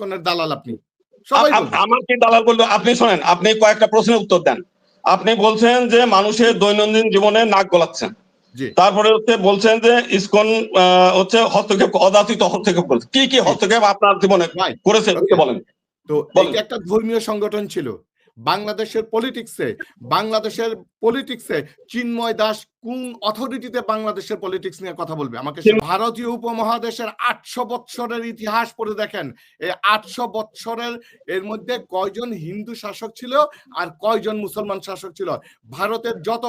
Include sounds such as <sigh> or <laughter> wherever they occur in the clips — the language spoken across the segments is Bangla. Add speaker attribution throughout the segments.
Speaker 1: ইসকনের দালাল আপনি। সবাই
Speaker 2: আ-
Speaker 1: বলবে।
Speaker 2: আ- আমার কি দালাল বলল আপনি শোনেন আপনি কয়েকটা প্রশ্নের উত্তর দেন। আপনি বলছেন যে মানুষের দৈনন্দিন জীবনে নাক গলাচ্ছেন। তারপরে হচ্ছে বলছেন যে ইস্কন আহ, হচ্ছে হস্তক্ষেপ অযাচিত হস্তক্ষেপ করেছে কি কি হস্তক্ষেপ আপনার জীবনে. করেছে? বলেন।
Speaker 1: তো একটা ধর্মীয় সংগঠন ছিল। বাংলাদেশের পলিটিক্সে বাংলাদেশের পলিটিক্সে চিন্ময় দাস কোন অথরিটিতে বাংলাদেশের পলিটিক্স নিয়ে কথা বলবে? আমাকে ভারতীয় উপমহাদেশের আটশো বৎসরের ইতিহাস পড়ে দেখেন। এই আটশো বৎসরের এর মধ্যে কয়জন হিন্দু শাসক ছিল আর কয়জন মুসলমান শাসক ছিল? ভারতের যত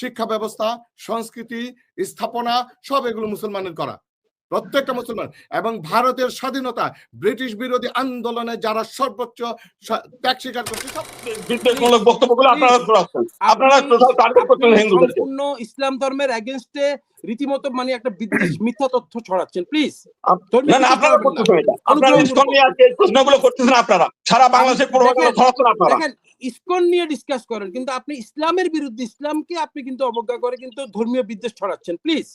Speaker 1: শিক্ষা ব্যবস্থা সংস্কৃতি স্থাপনা সব এগুলো মুসলমানের করা। প্রত্যেকটা মুসলমান এবং ভারতের স্বাধীনতা ব্রিটিশ বিরোধী আন্দোলনে যারা সর্বোচ্চ ত্যাগ স্বীকার করছে
Speaker 3: সম্পূর্ণ ইসলাম ধর্মের এগেনস্টে রীতিমতো মানে একটা বিদ্বেষ <clears throat> মিথ্যা তথ্য ছড়াচ্ছেন প্লিজ
Speaker 2: আপ- না না আপনারা করতেছেন আপনারা ইসকন নিয়ে আজকে প্রশ্নগুলো করতেছেন আপনারা। সারা বাংলাদেশের প্রভাবগুলো ছড়াচ্ছেন আপনারা।
Speaker 3: ইসকন নিয়ে ডিসকাস করেন কিন্তু আপনি ইসলামের বিরুদ্ধে ইসলামকে আপনি কিন্তু অবজ্ঞা করে কিন্তু ধর্মীয় বিদ্বেষ ছড়াচ্ছেন প্লিজ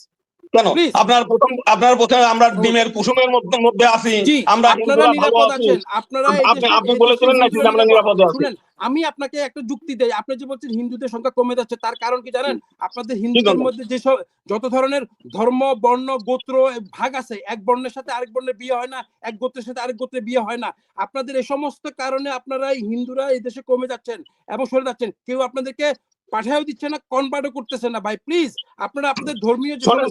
Speaker 2: কেন? আপনার প্রথম আপনার প্রথমে আমরা ডিমের কুসুমের মধ্যে মধ্যে আছি। আমরা
Speaker 3: আপনারা
Speaker 2: হিন্দুরা ভালো
Speaker 3: নিরাপদ
Speaker 2: আছি।
Speaker 3: আছেন। আপনারা এই
Speaker 2: আপনি
Speaker 3: দেশে-
Speaker 2: আপনি
Speaker 3: এই
Speaker 2: বলেছিলেন
Speaker 3: দেশের
Speaker 2: নাকি আমরা নিরাপদে আছি।
Speaker 3: আমি আপনাকে একটা যুক্তি দেই। আপনি যে বলছেন হিন্দুদের সংখ্যা কমে যাচ্ছে তার কারণ কি জানেন? আপনাদের হিন্দুদের? মধ্যে যেসব যত ধরনের ধর্ম বর্ণ গোত্র ভাগ আছে এক বর্ণের সাথে আরেক বর্ণের বিয়ে হয় না এক গোত্রের সাথে আরেক গোত্রের বিয়ে হয় না। আপনাদের এই সমস্ত কারণে আপনারা হিন্দুরা এই দেশে কমে যাচ্ছেন এবং সরে যাচ্ছেন। কেউ আপনাদেরকে পাঠাও দিচ্ছে না কনভার্টও করতেছে না। ভাই প্লিজ আপনারা আপনাদের ধর্মীয়
Speaker 2: মানে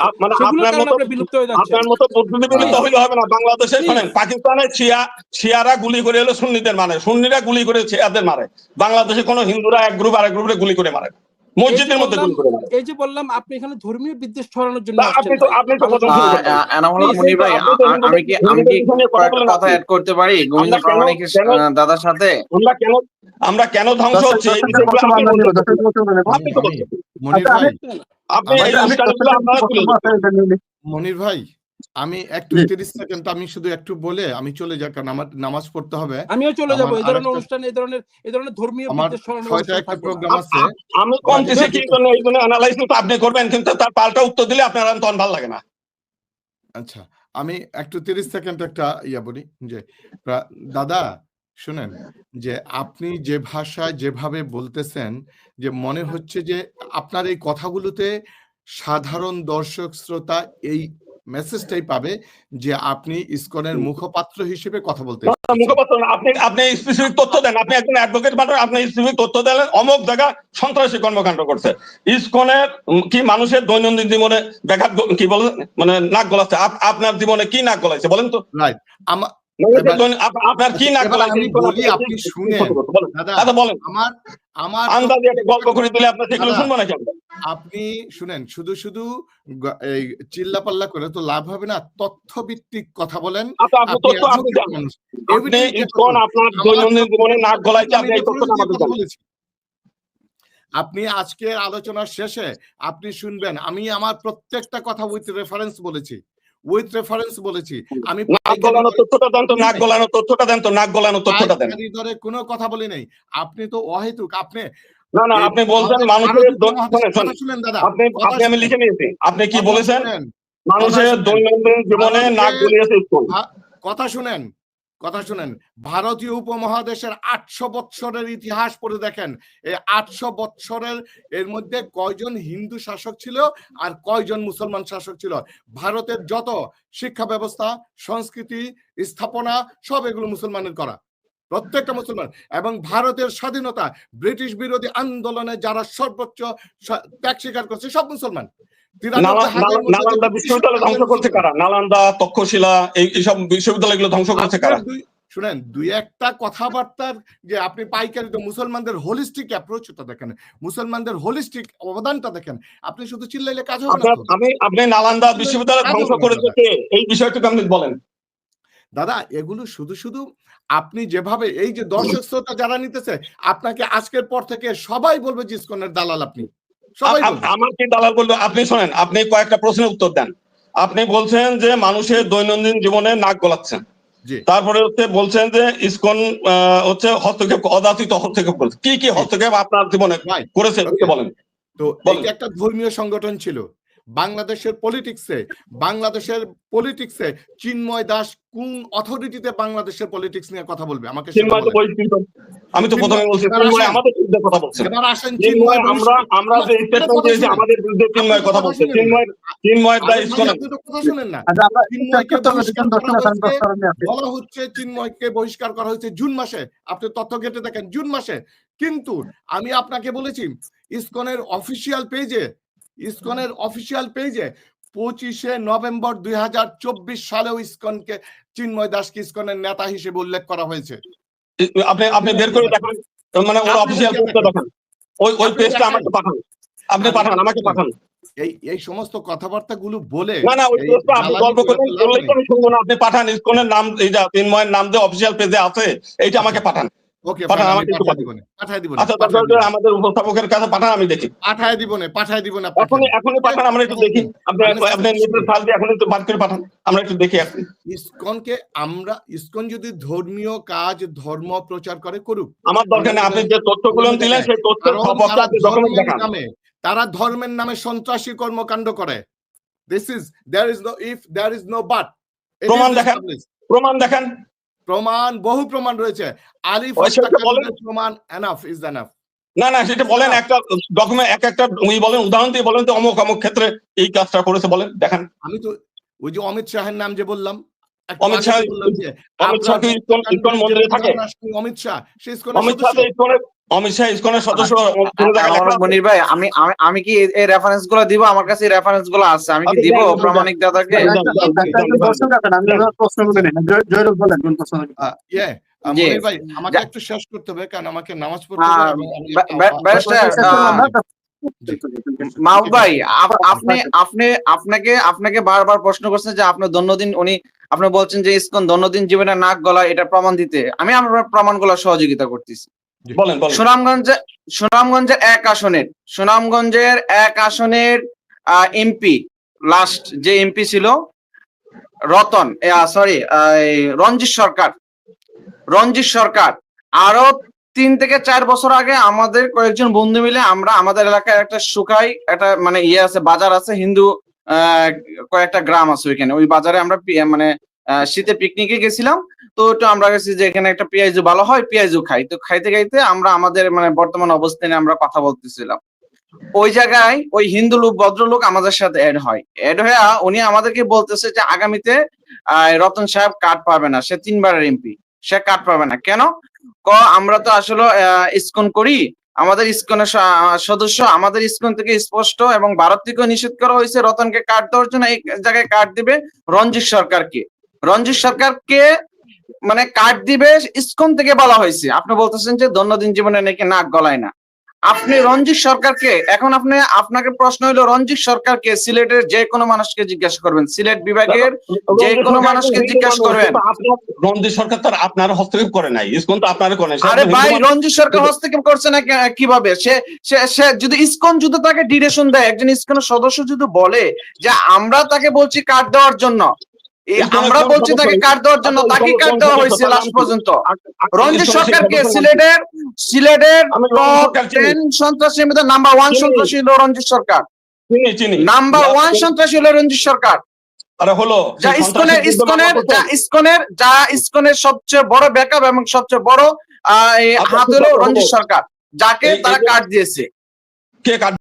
Speaker 2: আপনার মতো-
Speaker 3: আপনারা বিলুপ্ত হয়ে যাচ্ছেন
Speaker 2: আপনার মতো বুদ্ধিজীবী তো হইলে হবে না বাংলাদেশে. শোনেন পাকিস্তানে শিয়া শিয়ারা গুলি করে এলো সুন্নিদের মারে। সুন্নিরা গুলি করে শিয়াদের মারে। বাংলাদেশে কোনো হিন্দুরা এক গ্রুপ আরেক গ্রুপে গুলি করে মারে। মসজিদের মধ্যে গুলি করে মারে
Speaker 3: এই যে বললাম আপনি এখানে ধর্মীয় বিদ্বেষ ছড়ানোর জন্য
Speaker 2: আপনি তো আপনি তো প্রথম
Speaker 4: মনির ভাই আমি কি আমি কি
Speaker 2: কথা।
Speaker 4: অ্যাড করতে পারি গোবিন্দ প্রামাণিকের দাদার সাথে
Speaker 2: আমরা কেন আমরা কেন ধ্বংস হচ্ছে এই বিষয়গুলো আপনি বলতে পারবেন। আপনি তো
Speaker 1: মনির ভাই
Speaker 2: আপনি এই উস্কানিগুলো আপনারা
Speaker 1: মনির ভাই আমি একটু তিরিশ সেকেন্ড আমি শুধু একটু বলে আমি চলে যাই কারণ আমার নামাজ পড়তে হবে।
Speaker 3: আমিও চলে যাব এই ধরনের অনুষ্ঠান এই ধরনের এই ধরনের ধর্মীয়
Speaker 1: ছয়টা একটা প্রোগ্রাম আছে।
Speaker 2: আমি কমতেছি কি জন্য এই জন্য অ্যানালাইজ তো আপনি করবেন কিন্তু তার পাল্টা উত্তর দিলে আপনার আর তখন ভালো লাগে না।
Speaker 1: আচ্ছা আমি একটু তিরিশ সেকেন্ড একটা ইয়া বলি যে দাদা শুনেন যে আপনি যে ভাষায় যেভাবে বলতেছেন যে মনে হচ্ছে যে আপনার এই কথাগুলোতে সাধারণ দর্শক শ্রোতা এই মেসেজটাই পাবে যে আপনি ইসকনের মুখপাত্র হিসেবে কথা বলতে
Speaker 2: মুখপাত্র আপনি আপনি স্পেসিফিক তথ্য দেন আপনি একজন অ্যাডভোকেট মাত্র আপনি স্পেসিফিক তথ্য দিলেন অমুক জায়গা সন্ত্রাসী কর্মকাণ্ড করছে। ইসকনের কি মানুষের দৈনন্দিন জীবনে ব্যাঘাত কি বলে মানে নাক গলাচ্ছে আপনার জীবনে কি নাক গলাইছে বলেন তো।
Speaker 1: রাইট আমার
Speaker 2: আপনার কি
Speaker 1: বলি, আপনি শুনেন। দাদা
Speaker 2: বলেন।
Speaker 1: আমার আমার
Speaker 2: আন্দাজে একটা গল্প করে দিলে আপনার সেগুলো শুনব নাকি
Speaker 1: আপনি শুনেন শুধু শুধু চিল্লা পাল্লা করে তো লাভ হবে না তথ্য ভিত্তিক কথা বলেন।
Speaker 2: আপনি
Speaker 1: আপনি
Speaker 2: তথ্য আপনি
Speaker 1: advocate
Speaker 2: জানেন।
Speaker 1: মানুষ।
Speaker 2: আপনি
Speaker 1: Evidence দিয়ে
Speaker 2: ইসকন
Speaker 1: কথা
Speaker 2: আপনার দৈনন্দিন জীবনে নাক গলাইছে আপনি এই তথ্যটা আমাদের
Speaker 1: বলেছি। আপনি আজকে আলোচনার শেষে আপনি শুনবেন আমি আমার প্রত্যেকটা কথা উইথ রেফারেন্স বলেছি। উইথ রেফারেন্স বলেছি। আমি
Speaker 2: নাক গলানো তথ্যটা দেন তো নাক গলানো তথ্যটা দেন তো নাক গলানো তথ্যটা দেন।
Speaker 1: দরে কোনো কথা বলি নাই। আপনি তো অহেতুক আপনি
Speaker 2: না না আপনি বলছেন মানুষের শুনেন
Speaker 1: দাদা।
Speaker 2: আপনি আপনি আমি লিখে নিয়েছি। আপনি কি বলেছেন? মানুষের দৈনন্দিন জীবনে নাক গলিয়েছে
Speaker 1: কথা শুনেন। কথা শুনেন, ভারতীয় উপমহাদেশের আটশো বৎসরের ইতিহাস পড়ে দেখেন। এই আটশো বৎসরের এর মধ্যে কয়জন হিন্দু শাসক ছিল আর কয়জন মুসলমান শাসক ছিল? ভারতের যত শিক্ষা ব্যবস্থা, সংস্কৃতি, স্থাপনা, সব এগুলো মুসলমানের করা। প্রত্যেকটা মুসলমান এবং ভারতের স্বাধীনতা ব্রিটিশ বিরোধী আন্দোলনে যারা সর্বোচ্চ ত্যাগ স্বীকার করছে সব মুসলমান।
Speaker 2: নালান্দা বিশ্ববিদ্যালয় ধ্বংস করছে কারা? নালান্দা তক্ষশিলা এইসব বিশ্ববিদ্যালয়গুলো ধ্বংস করছে কারা?
Speaker 1: শুনেন দুই একটা কথাবার্তার যে আপনি পাইকারি তো মুসলমানদের হোলিস্টিক অ্যাপ্রোচটা দেখেন মুসলমানদের হোলিস্টিক অবদানটা দেখেন আপনি শুধু চিল্লাইলে কাজ হবে না
Speaker 2: আমি আপনি নালান্দা বিশ্ববিদ্যালয় ধ্বংস করেছে কে? এই বিষয়টুকু আপনি বলেন।
Speaker 1: দাদা এগুলো শুধু শুধু আপনি যেভাবে এই যে দর্শক শ্রোতা যারা নিতেছে আপনাকে আজকের পর থেকে সবাই বলবে যে ইসকনের দালাল আপনি? সবাই
Speaker 2: আ-
Speaker 1: বলবে।
Speaker 2: আ- আমার কি দালাল বলল? আপনি শোনেন আপনি কয়েকটা প্রশ্নের উত্তর দেন। আপনি বলছেন যে মানুষের দৈনন্দিন জীবনে নাক গলাচ্ছেন। তারপরে হচ্ছে বলছেন যে ইসকন আহ, হচ্ছে হস্তক্ষেপ অযাচিত হস্তক্ষেপ করেছে কি কি হস্তক্ষেপ আপনার জীবনে. করেছে? বলেন।
Speaker 1: তো। একটা ধর্মীয় সংগঠন ছিল। বাংলাদেশের পলিটিক্সে বাংলাদেশের পলিটিক্সে চিন্ময় দাস কোন অথরিটিতে বাংলাদেশের পলিটিক্স নিয়ে কথা বলবে? আমাকে
Speaker 2: আমি তো প্রথমে বলছি চিন্ময় আমাদের বিরুদ্ধে কথা বলছে।
Speaker 1: এবার আসেন
Speaker 2: চিন্ময় আমরা আমরা যে স্টেটমেন্ট দিয়েছি আমাদের বিরুদ্ধে চিন্ময় কথা বলছে। চিন্ময় চিন্ময় দা
Speaker 1: তো কথা শুনেন না।
Speaker 5: আচ্ছা আমরা
Speaker 1: চিন্ময়কে বলা হচ্ছে চিন্ময়কে বহিষ্কার করা হয়েছে জুন মাসে। আপনি তথ্য ঘেটে দেখেন জুন মাসে। কিন্তু আমি আপনাকে বলেছি ইসকনের অফিসিয়াল পেজে ইসকনের অফিসিয়াল পেজে পঁচিশে নভেম্বর দুই সালেও ইসকনকে চিন্ময় দাসকে ইসকনের নেতা হিসেবে উল্লেখ করা হয়েছে।
Speaker 2: আপনি আপনি বের করে দেখেন। মানে ওর অফিসিয়াল পেজটা দেখেন। ওই ওই পেজটা আমাকে পাঠান। আপনি পাঠান আমাকে পাঠান।
Speaker 1: এই এই সমস্ত কথাবার্তা গুলো বলে
Speaker 2: না না ওই পেজটা আপনি গল্প
Speaker 1: করে
Speaker 2: করেন বললেই তো শুনব না। আপনি পাঠান ইসকনের নাম এইটা চিন্ময়ের নাম যে অফিসিয়াল পেজে আছে এইটা আমাকে পাঠান।
Speaker 1: ওকে
Speaker 2: আচ্ছা
Speaker 1: পাঠায়
Speaker 2: দরকার
Speaker 1: দিব
Speaker 2: হলে
Speaker 1: না।
Speaker 2: আমাদের উপস্থাপকের কাছে পাঠান আমি দেখি।
Speaker 1: পাঠায় দিব না পাঠায় দিব না
Speaker 2: এখনই এখনই পাঠান আমরা একটু দেখি। আপনি আপনি নেটের ফাইল দিয়ে এখন একটু বাদ করে পাঠান আমরা একটু দেখি এখন।
Speaker 1: ইসকনকে আমরা ইসকন যদি ধর্মীয় কাজ ধর্ম প্রচার করে করুক।
Speaker 2: আমার দরকার নেই আপনি যে তথ্যগুলো দিলেন সেই তথ্যের
Speaker 1: তারা
Speaker 2: ডকুমেন্ট
Speaker 1: ধর্মের
Speaker 2: দেখান।
Speaker 1: নামে তারা ধর্মের নামে সন্ত্রাসী কর্মকাণ্ড করে। This is there is no if there is no but
Speaker 2: প্রমাণ দেখান। প্রমাণ দেখান।
Speaker 1: প্রমাণ বহু প্রমাণ রয়েছে। আলিফ। প্রমাণ এনাফ ইজ এনাফ
Speaker 2: না না সেটা বলেন একটা ডকুমেন্ট এক একটা উনি বলেন উদাহরণ দিয়ে বলেন তো অমুক অমুক ক্ষেত্রে এই কাজটা করেছে বলেন দেখেন।
Speaker 1: আমি তো ওই যে অমিত শাহের নাম যে বললাম
Speaker 2: অমিত শাহ
Speaker 1: বললাম
Speaker 2: অমিত শাহ কি ইসকন ইসকন মন্দিরে থাকে?
Speaker 1: অমিত শাহ
Speaker 2: অমিত শাহ ইসকনের ইসকনের সদস্য লেখা আছে?
Speaker 6: মনির ভাই আমি আমি- কি এই- রেফারেন্সগুলো দিব আমার কাছে রেফারেন্সগুলো আছে আমি কি
Speaker 2: আপনি
Speaker 6: দিব
Speaker 2: আপনি
Speaker 6: প্রামাণিক দাদাকে।
Speaker 1: মনির ভাই আমাকে একটু শেষ করতে হবে কারণ আমাকে নামাজ পড়তে হবে।
Speaker 6: মাহবুব ভাই আপনি আপনি আপনাকে আপনাকে বারবার প্রশ্ন করছেন যে আপনি দৈনন্দিন উনি আপনি বলছেন যে ইসকন দৈনন্দিন জীবনে নাক গলা এটা প্রমাণ দিতে আমি আমার প্রমাণ প্রমাণগুলো সহযোগিতা করতেছি সুনামগঞ্জে সুনামগঞ্জের এক আসনের, সুনামগঞ্জের এক আসনের এমপি লাস্ট যে এমপি ছিল, রতন সরি রঞ্জিত সরকার রঞ্জিত সরকার। আরও তিন থেকে চার বছর আগে আমাদের কয়েকজন বন্ধু মিলে আমরা আমাদের এলাকায় একটা শুকাই, একটা মানে ইয়ে আছে, বাজার আছে, হিন্দু কয়েকটা গ্রাম আছে ওইখানে। ওই বাজারে আমরা মানে শীতে পিকনিকে গেছিলাম। তো ওটা আমরা গেছি যে এখানে একটা পেঁয়াজু ভালো হয় পেঁয়াজু খাই। তো খাইতে খাইতে আমরা আমাদের মানে বর্তমান অবস্থানে আমরা কথা বলতেছিলাম। ওই জায়গায় ওই হিন্দু লোক ভদ্রলোক আমাদের সাথে এড হয়। এড হয়ে উনি আমাদেরকে বলতেছে যে আগামীতে আহ, রতন সাহেব কার্ড পাবে না। সে তিনবারের এমপি সে কার্ড পাবে না। কেন? ক আমরা তো আসলে আহ, ইসকন করি। আমাদের ইসকনের স- সদস্য আমাদের ইসকন থেকে স্পষ্ট এবং ভারত থেকেও নিষেধ করা হয়েছে রতনকে কার্ড দেওয়ার জন্য। এই জায়গায় কার্ড দিবে রঞ্জিত সরকারকে। রঞ্জিত সরকারকে মানে কার্ড দিবে ইসকন থেকে বলা হয়েছে। আপনি বলতেছেন যে দৈনন্দিন জীবনে নাকি নাক গলায় না। আপনি রঞ্জিত সরকারকে এখন আপনি আপনাকে প্রশ্ন হলো রঞ্জিত সরকারকে সিলেটের যে কোনো মানুষকে জিজ্ঞাসা করবেন। সিলেট বিভাগের যে কোনো মানুষকে জিজ্ঞাসা করবেন।
Speaker 2: রঞ্জিত সরকার তার আপনার হস্তক্ষেপ করে নাই। ইসকন তো আপনার করে।
Speaker 6: আরে ভাই রঞ্জিত সরকার হস্তক্ষেপ করছে না কীভাবে? সে সে যদি ইসকন যদি তাকে ডিরেশন দেয় একজন ইসকনের সদস্য যদি বলে যে আমরা তাকে বলছি কার্ড দেওয়ার জন্য আমরা বলছি তাকে? কার্ড দেওয়ার জন্য
Speaker 2: আচ্ছা,
Speaker 6: তাকে কার্ড দেওয়া হয়েছে লাস্ট পর্যন্ত রঞ্জিত সরকারকে? সিলেটের সিলেটের সন্ত্রাসীর মধ্যে নাম্বার ওয়ান সন্ত্রাসী হলো রঞ্জিত সরকার নাম্বার ওয়ান সন্ত্রাসী হলো রঞ্জিত সরকার
Speaker 2: আরে হলো
Speaker 6: যা
Speaker 2: সেই
Speaker 6: ইসকনের ইসকনের যা ইসকনের যা ইসকনের সবচেয়ে বড় ব্যাকআপ এবং সবচেয়ে বড় আহ,
Speaker 2: আচ্ছা,
Speaker 6: হাত
Speaker 2: ঠিক
Speaker 6: হলো রঞ্জিত সরকার যাকে তারা কার্ড দিয়েছে
Speaker 2: কে কার্ড